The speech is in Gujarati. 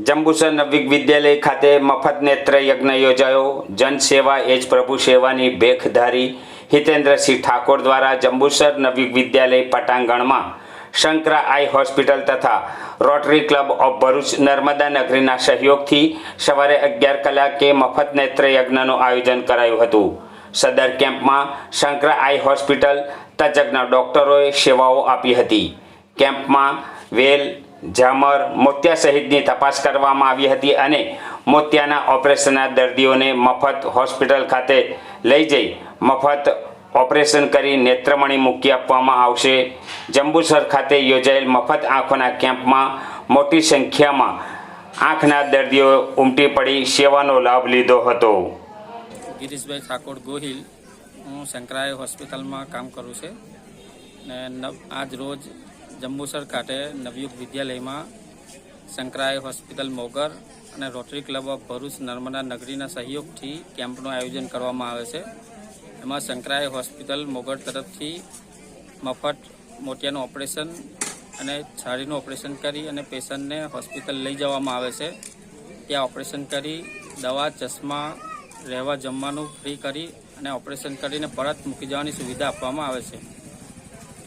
જંબુસર નવિક વિદ્યાલય ખાતે મફત નેત્ર યજ્ઞ યોજાયો. જનસેવા એ જ પ્રભુ સેવાની ભેખધારી. હિતેન્દ્રસિંહ ઠાકોર દ્વારા જંબુસર નવિક વિદ્યાલય પટાંગણમાં શંકરા આઈ હોસ્પિટલ તથા Rotary club of Bharuch Narmada નગરીના સહયોગથી સવારે અગિયાર કલાકે મફત નેત્ર યજ્ઞનું આયોજન કરાયું હતું. સદર કેમ્પમાં શંકરા આઈ હોસ્પિટલ તજજ્ઞ ડોક્ટરોએ સેવાઓ આપી હતી. કેમ્પમાં વેલ ઝામર મોતિયા સહિતની તપાસ કરવામાં આવી હતી અને મોતિયાના ઓપરેશનના દર્દીઓને મફત હોસ્પિટલ ખાતે લઈ જઈ મફત ઓપરેશન કરી નેત્રમણી મૂકી આપવામાં આવશે. જંબુસર ખાતે યોજાયેલ મફત આંખોના કેમ્પમાં મોટી સંખ્યામાં આંખના દર્દીઓ ઉમટી પડી, સેવાનો લાભ લીધો હતો. ગિરીશભાઈ ઠાકોર ગોહિલ, હું શંકરાય હોસ્પિટલમાં કામ કરું છું. ને આજ રોજ જંબુસર ખાતે નવયુગ વિદ્યાલયમાં સંકરાય હોસ્પિટલ મોગર અને Rotary club of Bharuch Narmada નગરીના સહયોગથી કેમ્પનું આયોજન કરવામાં આવે છે. એમાં સંકરાય હોસ્પિટલ મોગર તરફથી મફત મોતિયાનું ઓપરેશન અને છારીનું ઓપરેશન કરી અને પેશન્ટને હોસ્પિટલ લઈ જવામાં આવે છે. ત્યાં ઓપરેશન કરી, દવા, ચશ્મા, રહેવા જમવાનું ફ્રી કરી અને ઓપરેશન કરીને પરત મૂકી જવાની સુવિધા આપવામાં આવે છે.